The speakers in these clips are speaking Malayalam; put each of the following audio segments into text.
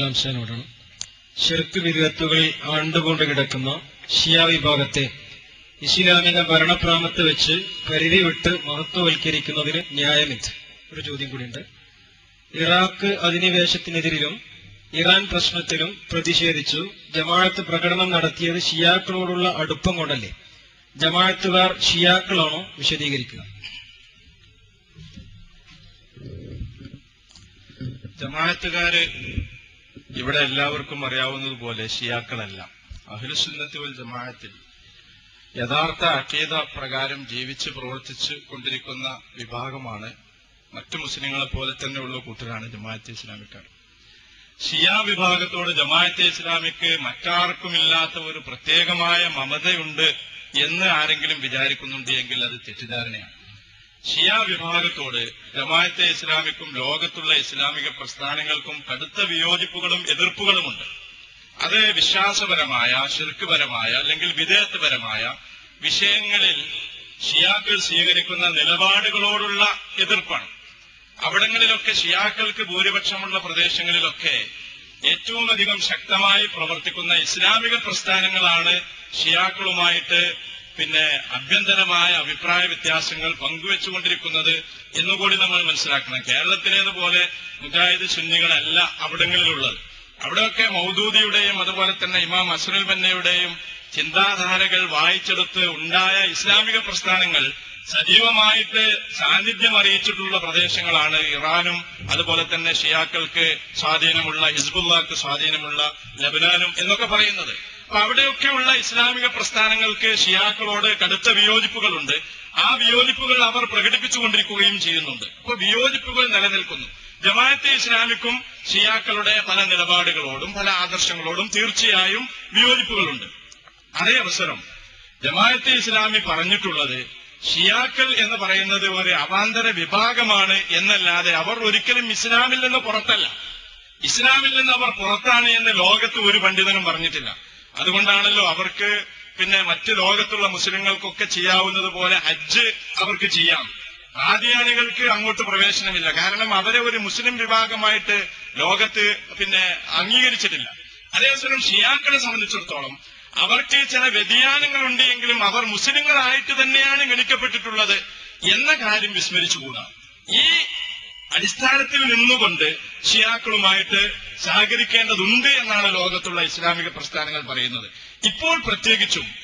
വിശദാംശങ്ങളോടാണ് ഷിർക്ക് വിരുവത്തുകളിൽ ആണ്ടുകൊണ്ട് കിടക്കുന്ന ഷിയ വിഭാഗത്തെ ഇസ്ലാമിക ഭരണപ്രാമത്ത് വെച്ച് പരിധി വിട്ട് മഹത്വവൽക്കരിക്കുന്നതിന് ന്യായമിത്. ഒരു ചോദ്യം കൂടിയുണ്ട്. ഇറാഖ് അധിനിവേശത്തിനെതിരിലും ഇറാൻ പ്രശ്നത്തിലും പ്രതിഷേധിച്ചു. ജമാഅത്ത് പ്രകടനം നടത്തിയത് ഷിയാക്കളോടുള്ള അടുപ്പം കൊണ്ടല്ലേ? ജമാഅത്തുകാർ ഷിയാക്കളാണോ വിശദീകരിക്കുക? ജമാഅത്തുകാര് ഇവിടെ എല്ലാവർക്കും അറിയാവുന്നതുപോലെ ഷിയാക്കളല്ല. അഖിലുസുന്നത്തി വൽ ജമാഅത്തിൽ യഥാർത്ഥ അക്കീത പ്രകാരം ജീവിച്ച് പ്രവർത്തിച്ചു കൊണ്ടിരിക്കുന്ന വിഭാഗമാണ് മറ്റു മുസ്ലിങ്ങളെ പോലെ തന്നെയുള്ള കൂട്ടരാണ് ജമാഅത്തെ ഇസ്ലാമിക്കാർ. ഷിയ വിഭാഗത്തോട് ജമാഅത്തെ ഇസ്ലാമിക്ക് മറ്റാർക്കുമില്ലാത്ത ഒരു പ്രത്യേകമായ മമതയുണ്ട് എന്ന് ആരെങ്കിലും വിചാരിക്കുന്നുണ്ട് എങ്കിൽ അത് തെറ്റിദ്ധാരണയാണ്. ഷിയ വിഭാഗത്തോട് രമായത്തെ ഇസ്ലാമിക്കും ലോകത്തുള്ള ഇസ്ലാമിക പ്രസ്ഥാനങ്ങൾക്കും കടുത്ത വിയോജിപ്പുകളും എതിർപ്പുകളുമുണ്ട്. അത് വിശ്വാസപരമായ ശിർക്കുപരമായ അല്ലെങ്കിൽ വിധേയത്വപരമായ വിഷയങ്ങളിൽ ഷിയാക്കൾ സ്വീകരിക്കുന്ന നിലപാടുകളോടുള്ള എതിർപ്പാണ്. അവിടങ്ങളിലൊക്കെ ഷിയാക്കൾക്ക് ഭൂരിപക്ഷമുള്ള പ്രദേശങ്ങളിലൊക്കെ ഏറ്റവും അധികം ശക്തമായി പ്രവർത്തിക്കുന്ന ഇസ്ലാമിക പ്രസ്ഥാനങ്ങളാണ് ഷിയാക്കളുമായിട്ട് പിന്നെ അഭ്യന്തരമായ അഭിപ്രായ വ്യത്യാസങ്ങൾ പങ്കുവെച്ചുകൊണ്ടിരിക്കുന്നത് എന്നുകൂടി നമ്മൾ മനസ്സിലാക്കണം. കേരളത്തിലേതുപോലെ മുജാഹിദ് സുന്നികളല്ല അവിടങ്ങളിലുള്ളത്. അവിടെയൊക്കെ മൗദൂദിയുടെയും അതുപോലെ തന്നെ ഇമാം അസുനുൽ ബന്നയുടെയും ചിന്താധാരകൾ വായിച്ചെടുത്ത് ഉണ്ടായ ഇസ്ലാമിക പ്രസ്ഥാനങ്ങൾ സജീവമായിട്ട് സാന്നിധ്യം അറിയിച്ചിട്ടുള്ള പ്രദേശങ്ങളാണ് ഇറാനും അതുപോലെ തന്നെ ഷിയാക്കൾക്ക് സ്വാധീനമുള്ള ഹിസ്ബുള്ളാക്ക് സ്വാധീനമുള്ള ലബനാനും എന്നൊക്കെ പറയുന്നത്. അപ്പൊ അവിടെയൊക്കെയുള്ള ഇസ്ലാമിക പ്രസ്ഥാനങ്ങൾക്ക് ഷിയാക്കളോട് കടുത്ത വിയോജിപ്പുകളുണ്ട്. ആ വിയോജിപ്പുകൾ അവർ പ്രകടിപ്പിച്ചുകൊണ്ടിരിക്കുകയും ചെയ്യുന്നുണ്ട്. അപ്പൊ വിയോജിപ്പുകൾ നിലനിൽക്കുന്നു. ജമാഅത്തെ ഇസ്ലാമിക്കും ഷിയാക്കളുടെ പല നിലപാടുകളോടും പല ആദർശങ്ങളോടും തീർച്ചയായും വിയോജിപ്പുകളുണ്ട്. അതേ അവസരം ജമാഅത്തെ ഇസ്ലാമി പറഞ്ഞിട്ടുള്ളത് ഷിയാക്കൾ എന്ന് പറയുന്നത് ഒരു അവാന്തര വിഭാഗമാണ് എന്നല്ലാതെ അവർ ഒരിക്കലും ഇസ്ലാമിൽ നിന്ന് പുറത്തല്ല. ഇസ്ലാമിൽ നിന്ന് അവർ പുറത്താണ് എന്ന് ലോകത്ത് ഒരു പണ്ഡിതനും പറഞ്ഞിട്ടില്ല. അതുകൊണ്ടാണല്ലോ അവർക്ക് പിന്നെ മറ്റ് ലോകത്തുള്ള മുസ്ലിങ്ങൾക്കൊക്കെ ചെയ്യാവുന്നത് പോലെ ഹജ്ജ് അവർക്ക് ചെയ്യാം. ആദ്യാനികൾക്ക് അങ്ങോട്ട് പ്രവേശനമില്ല. കാരണം അവരെ ഒരു മുസ്ലിം വിഭാഗമായിട്ട് ലോകത്ത് പിന്നെ അംഗീകരിച്ചിട്ടില്ല. അതേസമയം ഷിയാക്കളെ സംബന്ധിച്ചിടത്തോളം അവർക്ക് ചില വ്യതിയാനങ്ങളുണ്ട് എങ്കിലും അവർ മുസ്ലിങ്ങളായിട്ട് തന്നെയാണ് ഗണിക്കപ്പെട്ടിട്ടുള്ളത് എന്ന കാര്യം വിസ്മരിച്ചുകൂടാ. ഈ അടിസ്ഥാനത്തിൽ നിന്നുകൊണ്ട് ഷിയാക്കളുമായിട്ട് സഹകരിക്കേണ്ടതുണ്ട് എന്നാണ് ലോകത്തുള്ള ഇസ്ലാമിക പ്രസ്ഥാനങ്ങൾ പറയുന്നത്. ഇപ്പോൾ പ്രത്യേകിച്ചും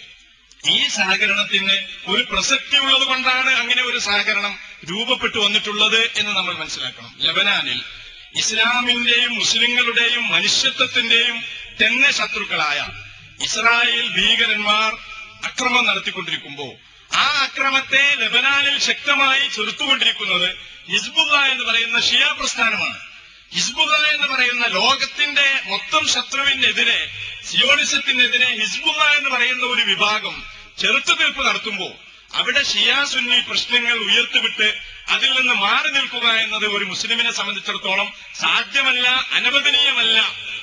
ഈ സഹകരണത്തിന് ഒരു പ്രസക്തി ഉള്ളത് കൊണ്ടാണ് അങ്ങനെ ഒരു സഹകരണം രൂപപ്പെട്ടു വന്നിട്ടുള്ളത് എന്ന് നമ്മൾ മനസ്സിലാക്കണം. ലബനാനിൽ ഇസ്ലാമിന്റെയും മുസ്ലിങ്ങളുടെയും മനുഷ്യത്വത്തിന്റെയും തന്നെ ശത്രുക്കളായ ഇസ്രായേൽ ഭീകരന്മാർ അക്രമം നടത്തിക്കൊണ്ടിരിക്കുമ്പോൾ ആ അക്രമത്തെ ലബനാനിൽ ശക്തമായി ചെറുത്തുകൊണ്ടിരിക്കുന്നത് ഹിസ്ബുഗ എന്ന് പറയുന്ന ഷിയ പ്രസ്ഥാനമാണ്. ഹിസ്ബുഗ എന്ന് പറയുന്ന ലോകത്തിന്റെ മൊത്തം ശത്രുവിനെതിരെ സിയോണിസത്തിനെതിരെ ഹിസ്ബുഗ എന്ന് പറയുന്ന ഒരു വിഭാഗം ചെറുത്തുനിൽപ്പ് നടത്തുമ്പോൾ അവിടെ ഷിയാ സുന്നി പ്രശ്നങ്ങൾ ഉയർത്തിവിട്ട് അതിൽ നിന്ന് മാറി നിൽക്കുക എന്നത് ഒരു മുസ്ലിമിനെ സംബന്ധിച്ചിടത്തോളം സാധ്യമല്ല അനവദനീയമല്ല.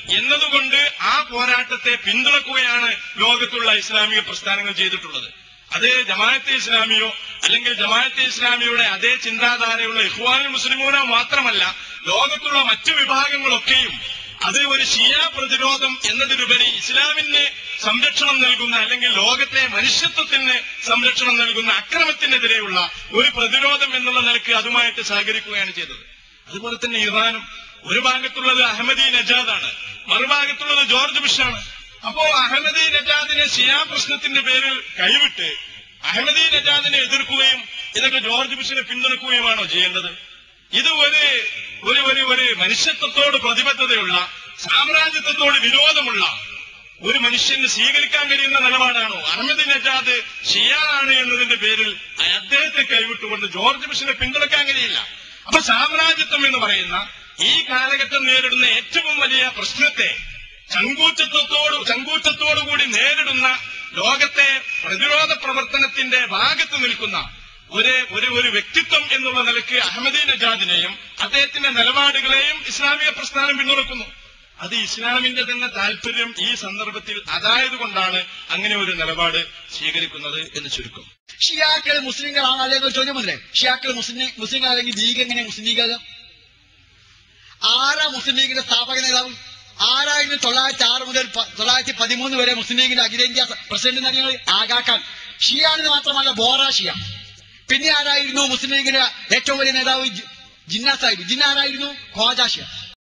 എന്നതുകൊണ്ട് ആ പോരാട്ടത്തെ പിന്തുണക്കുകയാണ് ലോകത്തുള്ള ഇസ്ലാമിക പ്രസ്ഥാനങ്ങൾ ചെയ്തിട്ടുള്ളത്. അത് ജമാഅത്തെ ഇസ്ലാമിയോ അല്ലെങ്കിൽ ജമാഅത്തെ ഇസ്ലാമിയുടെ അതേ ചിന്താധാരയുള്ള ഇഹ്വാനുൽ മുസ്ലിമൂനോ മാത്രമല്ല ലോകത്തുള്ള മറ്റു വിഭാഗങ്ങളൊക്കെയും അത് ഒരു ഷിയ പ്രതിരോധം എന്നതിലുപരി ഇസ്ലാമിന് സംരക്ഷണം നൽകുന്ന അല്ലെങ്കിൽ ലോകത്തെ മനുഷ്യത്വത്തിന് സംരക്ഷണം നൽകുന്ന അക്രമത്തിനെതിരെയുള്ള ഒരു പ്രതിരോധം എന്നുള്ള നിലയ്ക്ക് അതുമായിട്ട് സഹകരിക്കുകയാണ് ചെയ്തത്. അതുപോലെ തന്നെ ഇറാനും ഒരു ഭാഗത്തുള്ളത് അഹമ്മദി നജാദാണ് മറുഭാഗത്തുള്ളത് ജോർജ് ബുഷാണ്. അപ്പോ അഹമ്മദി നജാദിനെ ഷിയാ പ്രശ്നത്തിന്റെ പേരിൽ കൈവിട്ട് അഹമ്മദി നജാദിനെ എതിർക്കുകയും എന്നിട്ട് ജോർജ് ബുഷിനെ പിന്തുണക്കുകയുമാണോ ചെയ്യേണ്ടത്? ഇത് ഒരു ഒരു ഒരു ഒരു മനുഷ്യത്വത്തോട് പ്രതിബദ്ധതയുള്ള സാമ്രാജ്യത്വത്തോട് വിരോധമുള്ള ഒരു മനുഷ്യന് സ്വീകരിക്കാൻ കഴിയുന്ന നിലപാടാണോ? അഹമ്മദ് നജാദ് ഷിയാനാണ് എന്നതിന്റെ പേരിൽ അദ്ദേഹത്തെ കൈവിട്ടുകൊണ്ട് ജോർജ് ബുഷിനെ പിന്തുണക്കാൻ കഴിയില്ല. അപ്പൊ സാമ്രാജ്യത്വം എന്ന് പറയുന്ന ഈ കാലഘട്ടം നേരിടുന്ന ഏറ്റവും വലിയ പ്രശ്നത്തെ ചങ്കൂറ്റത്വത്തോട് ചങ്കൂറ്റത്തോടുകൂടി നേരിടുന്ന ലോകത്തെ പ്രതിരോധ പ്രവർത്തനത്തിന്റെ ഭാഗത്ത് നിൽക്കുന്ന ഒരു ഒരു ഒരു വ്യക്തിത്വം എന്നുള്ള നിലയ്ക്ക് അഹമ്മദി നജാദിനെയും അദ്ദേഹത്തിന്റെ നിലപാടുകളെയും ഇസ്ലാമിക പ്രസ്ഥാനം പിന്തുണക്കുന്നു. അത് ഇസ്ലാമിന്റെ തന്നെ താല്പര്യം ഈ സന്ദർഭത്തിൽ അതായത് കൊണ്ടാണ് അങ്ങനെ ഒരു നിലപാട് സ്വീകരിക്കുന്നത് എന്ന് ചുരുക്കം. ഷിയാക്കൾ മുസ്ലിങ്ങളാണ് അല്ലെങ്കിൽ ചോദ്യം മുതലേ ഷിയാക്കൾ മുസ്ലിം മുസ്ലിങ്ങൾ അല്ലെങ്കിൽ ലീഗ് എങ്ങനെ മുസ്ലിം ആരാ മുസ്ലിം ലീഗിന്റെ സ്ഥാപക നേതാവ്? ആരായിരുന്നു തൊള്ളായിരത്തി ആറ് മുതൽ തൊള്ളായിരത്തി പതിമൂന്ന് വരെ മുസ്ലിം ലീഗിന്റെ അഖിലേന്ത്യാ പ്രസിഡന്റ് എന്ന് പറയുന്നത് ആഗാഖാൻ ഷിയാണെന്ന് മാത്രമല്ല ബോറ ഷിയ. പിന്നെ ആരായിരുന്നു മുസ്ലിം ലീഗിന്റെ ഏറ്റവും വലിയ നേതാവ് ജിന്ന സാഹിബ് ജിന്ന ആരായിരുന്നു ഖ്വാജാ ഷിയ.